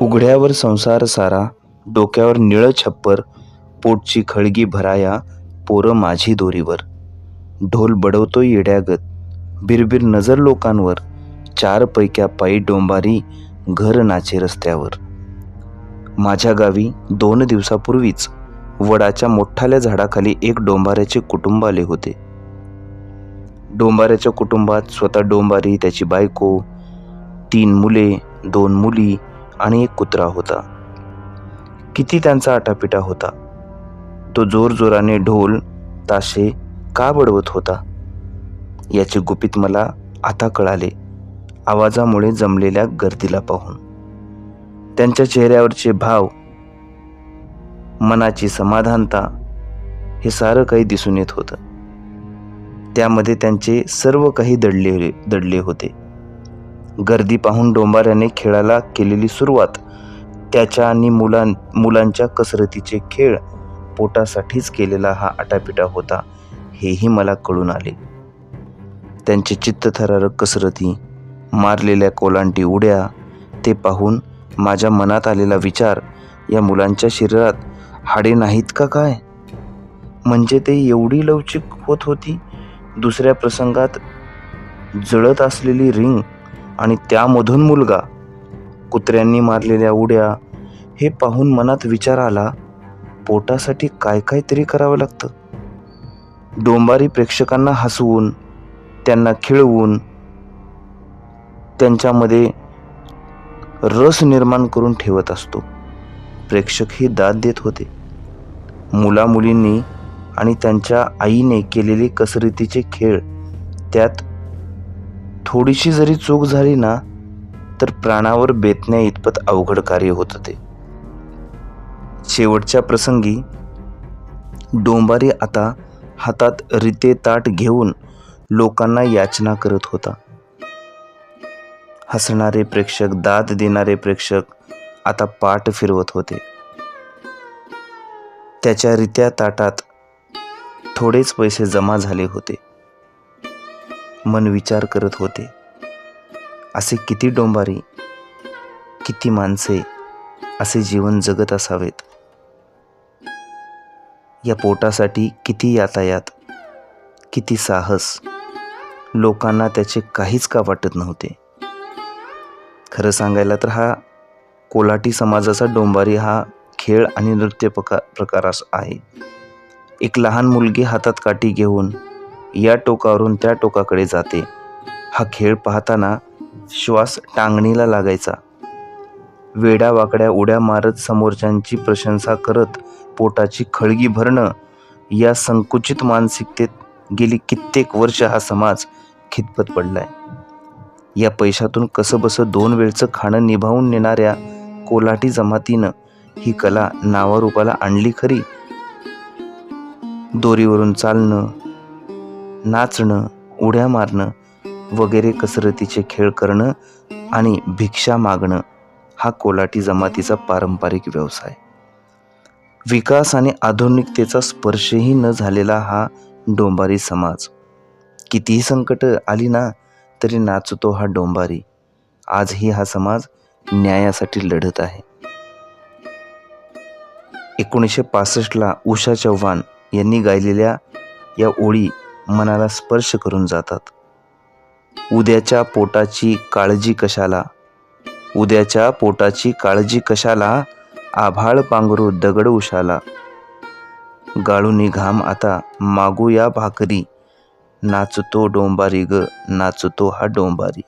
उघड्यावर संसार सारा डोक्यावर निळं छप्पर पोटची खळगी भराया पोरं माझी दोरीवर. ढोल बडवतो येड्यागत बिरबिर नजर लोकांवर चार पैक्या पायी डोंबारी घर नाचे रस्त्यावर. माझ्या गावी दोन दिवसापूर्वीच वडाच्या मोठाल्या झाडाखाली एक डोंबाऱ्याचे कुटुंब आले होते. डोंबाऱ्याच्या कुटुंबात स्वतः डोंबारी त्याची बायको तीन मुले दोन मुली आणि एक कुत्रा होता. किती त्यांचा आटापिटा होता? तो जोरजोराने ढोल ताशे का बडवत होता? याचे गुपित मला आता कळाले. आवाजामुळे जमलेल्या गर्दीला पाहून. त्यांच्या चेहऱ्यावरचे भाव मनाची समाधानता हे सारं काही दिसून येत होतं. त्यामध्ये त्यांचे सर्व काही दडले दडले होते. गर्दी पाहून डोंबाऱ्याने खेळाला केलेली सुरुवात त्याच्या आणि मुलां मुलांच्या कसरतीचे खेळ पोटासाठीच केलेला हा आटापिटा होता हेही मला कळून आले. त्यांचे चित्तथरारक कसरती मारलेल्या कोलांटी उड्या ते पाहून माझ्या मनात आलेला विचार या मुलांच्या शरीरात हाडे नाहीत का काय? म्हणजे ते एवढी लवचिक होत होती? दुसऱ्या प्रसंगात जळत असलेली रिंग आणि त्यामधून मुलगा कुत्र्यांनी मारलेल्या उड्या हे पाहून मनात विचार आला पोटासाठी काय काय तरी करावं लागतं. डोंबारी प्रेक्षकांना हसवून त्यांना खिळवून त्यांच्यामध्ये रस निर्माण करून ठेवत असतो. प्रेक्षक ही दाद देत होते. मुलामुलींनी आणि त्यांच्या आईने केलेले कसरतीचे खेळ त्यात थोडीशी जरी चूक झाली ना तर प्राणावर बेतण्या इतपत अवघड कार्य होतं ते शेवटच्या प्रसंगी डोंबारी आता हातात रिते ताट घेऊन लोकांना याचना करत होता. हसणारे प्रेक्षक दाद देणारे प्रेक्षक आता पाठ फिरवत होते. त्याच्या रित्या ताटात थोडेच पैसे जमा झाले होते. मन विचार करत होते. असे किती डोंबारी किती माणसे असे जीवन जगत असावेत. या पोटासाठी किती यातायात किती साहस लोकांना त्याचे काहीच का वाटत नव्हते? खरं सांगायला तर हा कोल्हाटी समाजाचा डोंबारी हा खेळ आणि नृत्य प्रकार प्रकार आहे. एक लहान मुलगी हातात काठी घेऊन या टोकावरून त्या टोकाकडे जाते. हा खेळ पाहताना श्वास टांगणीला लागायचा. वेड्या वाकड्या उड्या मारत समोरच्यांची प्रशंसा करत पोटाची खळगी भरणं या संकुचित मानसिकतेत गेली कित्येक वर्ष हा समाज खितपत पडलाय. या पैशातून कसंबसं दोन वेळचं खाणं निभावून नेणाऱ्या कोलाटी जमातीनं ही कला नावारूपाला आणली खरी. दोरीवरून चालणं नाचणं उड्या मारणं वगैरे कसरतीचे खेळ करणं आणि भिक्षा मागणं हा कोलाटी जमातीचा पारंपरिक व्यवसाय. विकास आणि आधुनिकतेचा स्पर्शही न झालेला हा डोंबारी समाज. कितीही संकट आली ना तरी नाचतो हा डोंबारी. आजही हा समाज न्यायासाठी लढत आहे. एकोणीसशे पासष्टला उषा चव्हाण यांनी गायलेल्या या ओळी मनाला स्पर्श करून जातात. उद्याच्या पोटाची काळजी कशाला? उद्याच्या पोटाची काळजी कशाला? आभाळ पांघरू दगड उशाला. गाळूनी घाम आता मागू या भाकरी. नाचतो डोंबारी ग नाचतो हा डोंबारी.